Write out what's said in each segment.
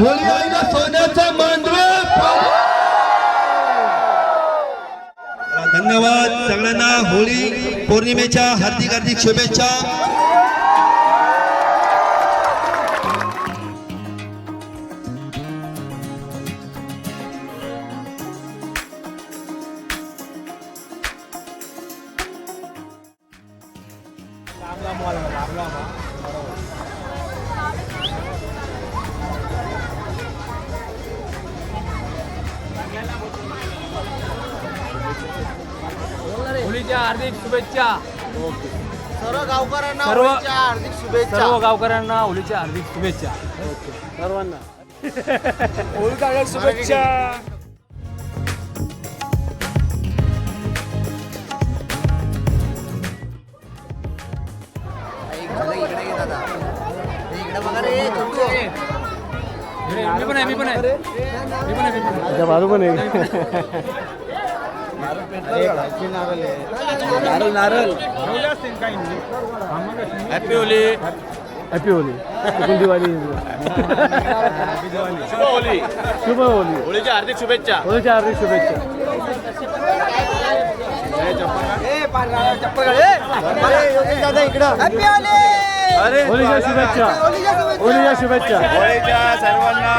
होळी आईला सोन्याचा मांडवे. धन्यवाद सगळ्यांना होळी पौर्णिमेच्या हार्दिक हार्दिक शुभेच्छा. हार्दिक शुभेच्छा. सर्व गावकऱ्यांना सर्व- होळीच्या हार्दिक शुभेच्छा. सर्व गावकऱ्यांना होळीच्या हार्दिक शुभेच्छा. सर्वांना. होळीच्या शुभेच्छा. इकडे इकडे ये दादा. इकडे बघा रे छोटू. मी पण आहे मी पण आहे. मी पण आहे मी पण आहे. बाजू पण आहे. नारळ नारळ हॅपी होली हॅपी होली दिवाळी शुभ होली शुभ होली होळीच्या हार्दिक शुभेच्छा. होळीच्या हार्दिक शुभेच्छा दादा इकडं हॅपी होली होळीच्या शुभेच्छा. होळीच्या शुभेच्छा होळीच्या सर्वांना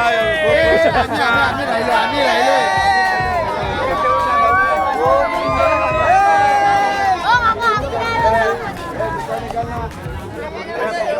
Gracias.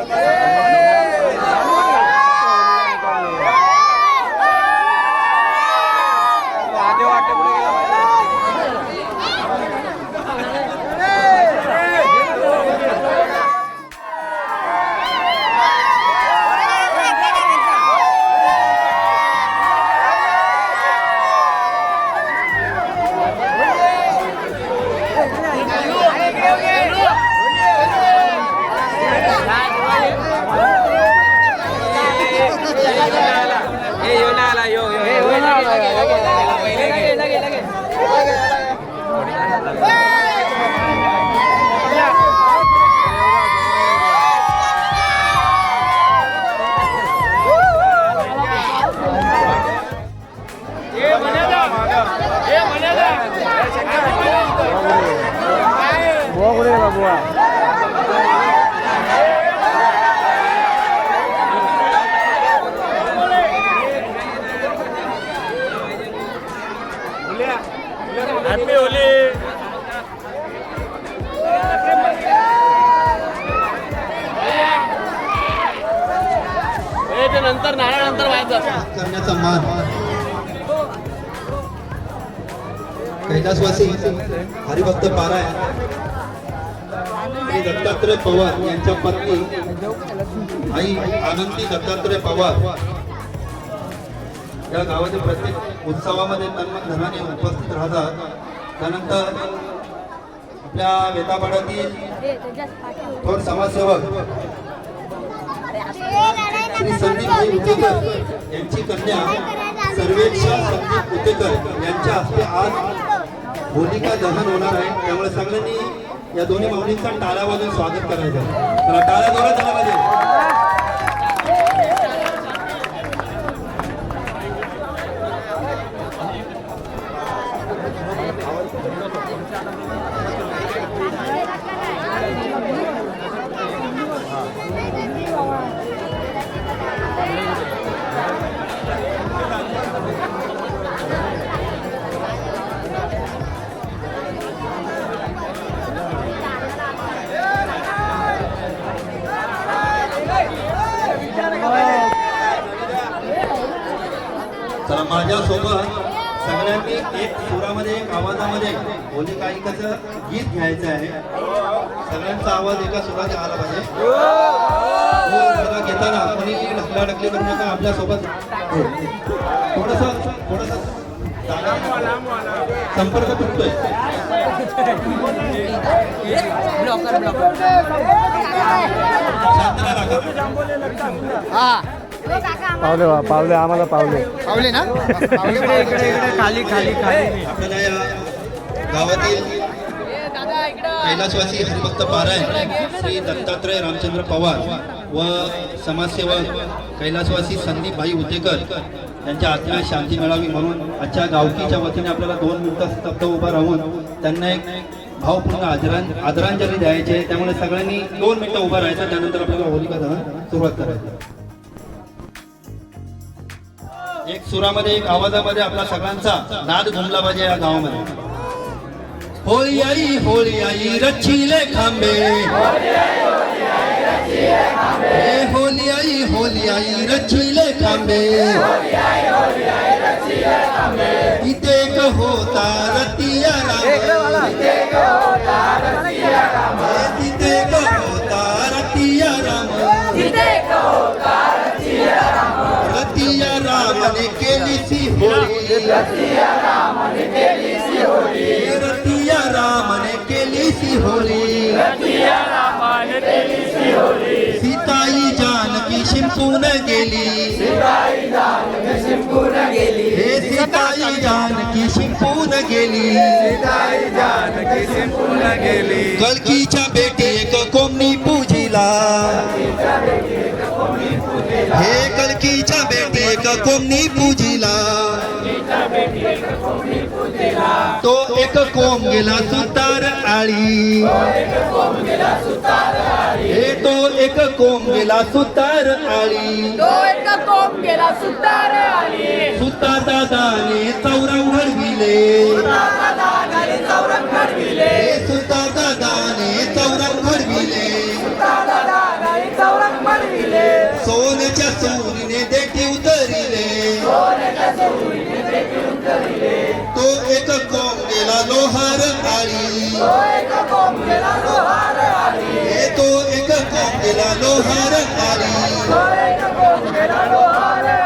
नारळानंतर व्हायचं. करण्याचा मान. कैलासवासी हरिभक्त पाराय श्री दत्तात्रय पवार यांच्या पत्नी. आई आनंदी दत्तात्रय पवार. या गावाच्या प्रत्येक उत्सवामध्ये तन्मन धनाने उपस्थित राहतात. त्यानंतर आपल्या वेतापाड्यातील थोर समाजसेवक. श्री संदीप यांची कन्या सर्वेक्षा संदीप उतेकर यांच्या हस्ते आज होलिका दहन होणार आहे त्यामुळे सगळ्यांनी या दोन्ही माऊलींचा टाळ्या वाजून स्वागत करायचं आहे. टाळ्या जोरात झाला पाहिजे माझ्यासोबत सगळ्यांनी एक सुरामध्ये एक आवाजामध्ये होली काही कसं गीत घ्यायचं आहे. सगळ्यांचा आवाज एका सुरात आला पाहिजे. हो, घेताना कोणी ढकलाढकली करू नका आपल्यासोबत. थोडस थोडस संपर्क तुटतोय. पावले वा पावले आम्हाला पावले. पावले ना? पावले इकडे इकडे खाली खाली खाली. आपल्याला या गावातील कैलासवासी हरिभक्त पारायण श्री दत्तात्रय रामचंद्र पवार व समाजसेवक कैलासवासी संदीप भाई उतेकर यांच्या आत्म्यास शांती मिळावी म्हणून आजच्या गावकीच्या वतीने आपल्याला दोन मिनिटं स्तब्ध उभा राहून त्यांना एक भावपूर्ण आदरां आदरांजली द्यायची आहे. त्यामुळे सगळ्यांनी दोन मिनिटं उभं राहायचं त्यानंतर आपल्याला होलिका दहन सुरुवात करायची. सुरामध्ये एक आवाजामध्ये आपला सगळ्यांचा नाद घुमला पाहिजे या गावामध्ये. होळी आई होळी आई रचिले खांबे. हे होली आई होली आई रचिले खांबे. इथे एक होता रती रतिया रामाने केली सी होळी रतिया रामाने केली सी होळी सीताई जानकी शिंपून गेली। हे सीताई जानकी शिंपून गेली। कलकीच्या बेटी एक कोमनी पूजिला। हे कलकीच्या बेटी एक कोमनी पूजिला. तो एक कोम गेला सुतार आळी. हे तो एक कोम गेला सुतार आळी. सुता दादाने चौरंग घडविले. दादाने चौरंग घडविले. सुता दादाने तो एक कोम गेला लोहार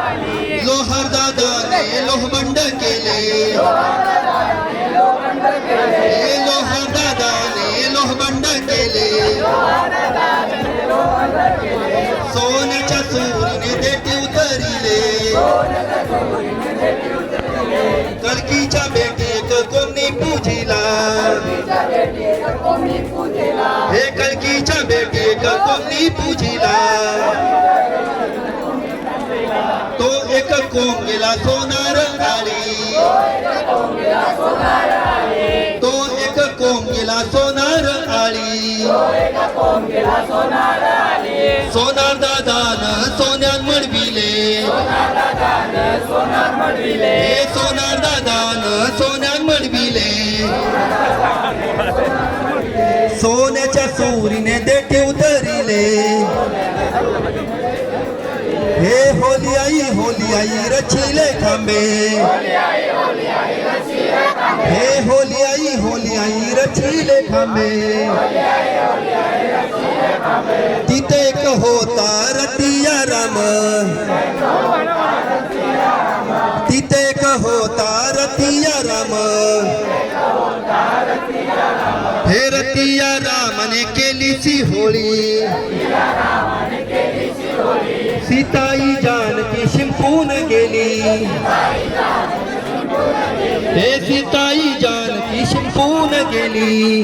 आली. लोहार दादाने लोहबंड केले. लोहार दादाने लोहबंड केले. सोन्याच्या चोरीने देठी उतरिले. बेटीक हे कलकीच्या बेटीक कोणी पूजिला. तो एक कोम सोनार आळी तो एक कोम गेला सोनार आळी सोनार दादान सोन्यान मडविले. हे सोनार दादा हे होली आई होली आई रचिले खांबे हे होली आई होली आई रचिले खांबे तिथे एक होता रतिया राम। तिथे एक होता रतिया राम। हे रतिया रामाने केली होळी. सीताई जानकी शिंपून गेली. हे सीताई जानकी शिंपून गेली.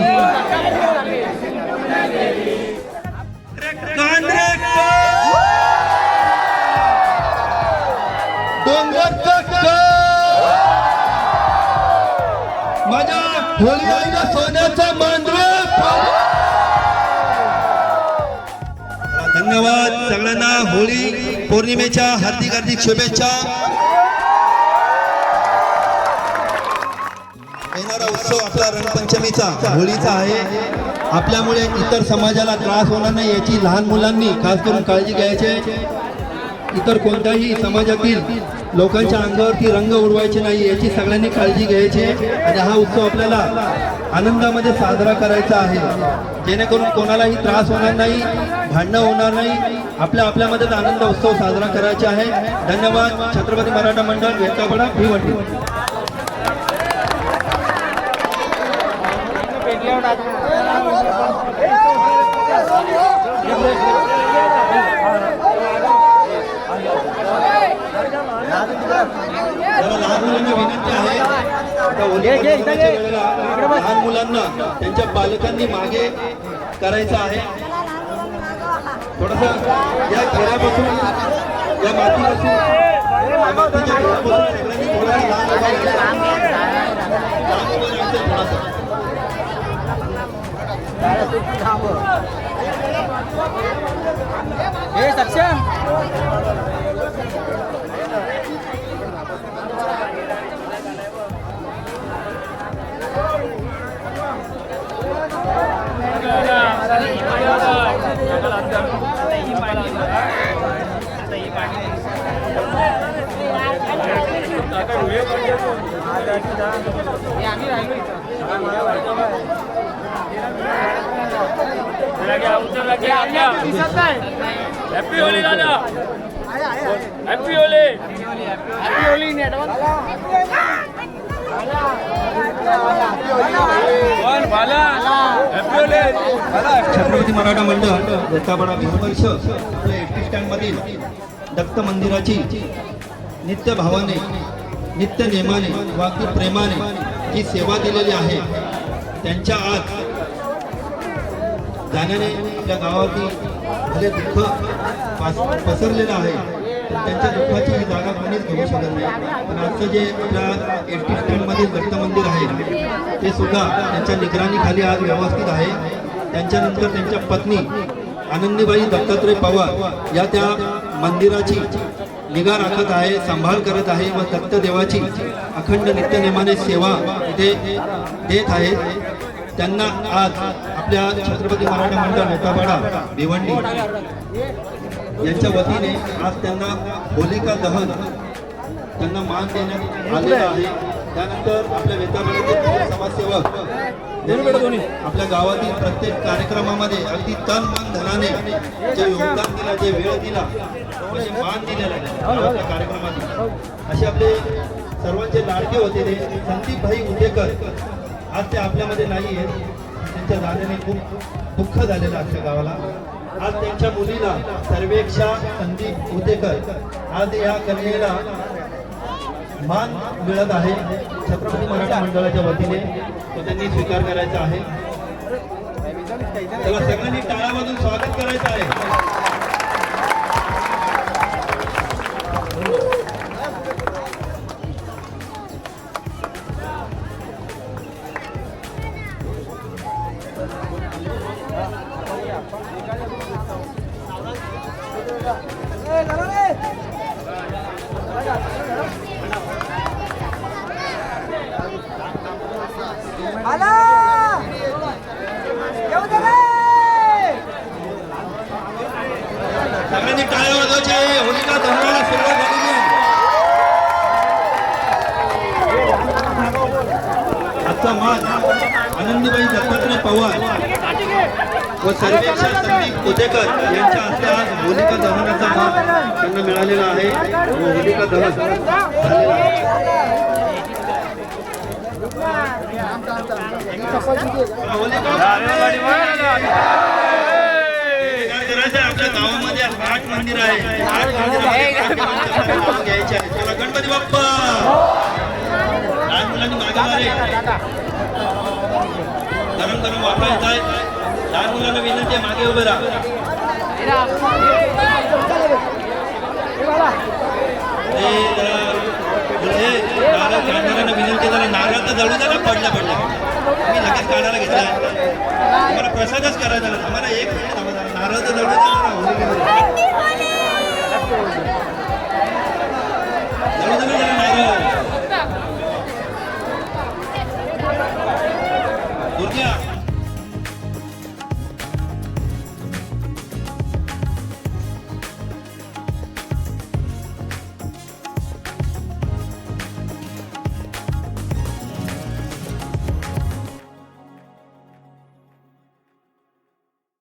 सोन्याचा धन्यवाद सगळ्यांना होळी पौर्णिमेच्या हार्दिक हार्दिक शुभेच्छा. येणारा उत्सव आपला रणपंचमीचा होळीचा आहे. आपल्यामुळे इतर समाजाला त्रास होणार नाही याची लहान मुलांनी खास करून काळजी घ्यायची आहे. इतर कोणत्याही समाजातील लोकांच्या अंगावरती रंग उडवायचे नाही याची सगळ्यांनी काळजी घ्यायची आहे. आणि हा उत्सव आपल्याला आनंदामध्ये साजरा करायचा आहे जेणेकरून कोणालाही त्रास होणार नाही भांडणं होणार नाही आपल्या आपल्यामध्येच आनंद उत्सव साजरा करायचा आहे धन्यवाद छत्रपती मराठा मंडळ वेंकापडा भिवंडी you. लहान मुलांना विनंती आहे. लहान मुलांना त्यांच्या पालकांनी मागे करायचं आहे. थोडस या खेळापासून या मातीपासून. मातीच्या खेळापासून सगळ्यांनी थोडं थोडंसं. हे सक्षम. हॅपी होली दादा हॅपी होली हॅपी होली छत्रपती मराठा मंडळ दत्तापडा वीस आपल्या एस स्टँड मधील दत्त मंदिराची नित्य भावाने नित्य नेमाने व अगदी प्रेमाने ही सेवा दिलेली आहे. त्यांच्या आत जाण्याने त्या गावातील भले दुःख पसरलेलं आहे त्यांच्या दुःखाची ही जागा कोणीच घेऊ शकत नाही. पण आजचं जे आपल्या एस टी स्टँडमधील दत्त मंदिर आहे ते सुद्धा त्यांच्या निगराणीखाली आज व्यवस्थित आहे. त्यांच्यानंतर त्यांच्या पत्नी आनंदीबाई दत्तात्रय पवार या त्या मंदिराची निगा राखत आहे सांभाळ करत आहे व दत्तदेवाची अखंड नित्यनेमाने सेवा इथे देत आहेत त्यांना आज आपल्या छत्रपती मराठा मंडळ नेतापाडा भिवंडी यांच्या वतीने आज त्यांना होलिका दहन त्यांना मान देण्यात आलेला आहे. त्यानंतर आपल्या वेतापाड्याचे समाजसेवक आपल्या गावातील प्रत्येक कार्यक्रमामध्ये अगदी तन मन धनाने जे योगदान दिलं जे वेळ दिला म्हणजे मान दिलेला आहे. गावाच्या कार्यक्रमात असे आपले सर्वांचे लाडके होते ते संदीप भाई उदेकर. आज ते आपल्यामध्ये नाही आहेत. त्यांच्या जाण्याने खूप दुःख झालेलं आजच्या गावाला. आज त्यांच्या मुलीला सर्वेक्षा संदीप उदेकर. आज या कन्येला मान मिळत आहे छत्रपती मराठा मंडळाच्या वतीने तो त्यांनी स्वीकार करायचा आहे त्याला सगळ्यांनी टाळामधून स्वागत करायचं आहे Yeah. येऊ दे होलिका आजचा मान आनंदीबाई दत्तात्रय पवार व सर्वेक्षा संदीप कोतेकर यांच्या हस्ते आज होलिका दहनाचा मान त्यांना मिळालेला आहे. व होलिका दहन झालेला आहे होलिका काय करायचं आहे? आपल्या गावामध्ये आठ मंदिर आहे आठ मंदिर घ्यायचे आहे चला गणपती बाप्पा लहान मुलांनी मागे मारे गरम गरम वापरायचं आहे लहान मुलांना विनंती आहे मागे उभे राहा ए, नारळ काढणाऱ्यांना विनंती झाला नारळ तर जळू झाला पडला पडला. मी लगेच काढायला घेतला. आम्हाला प्रसादच करायचा आम्हाला एक मिनिट थांबा नारळ तर जळू झाला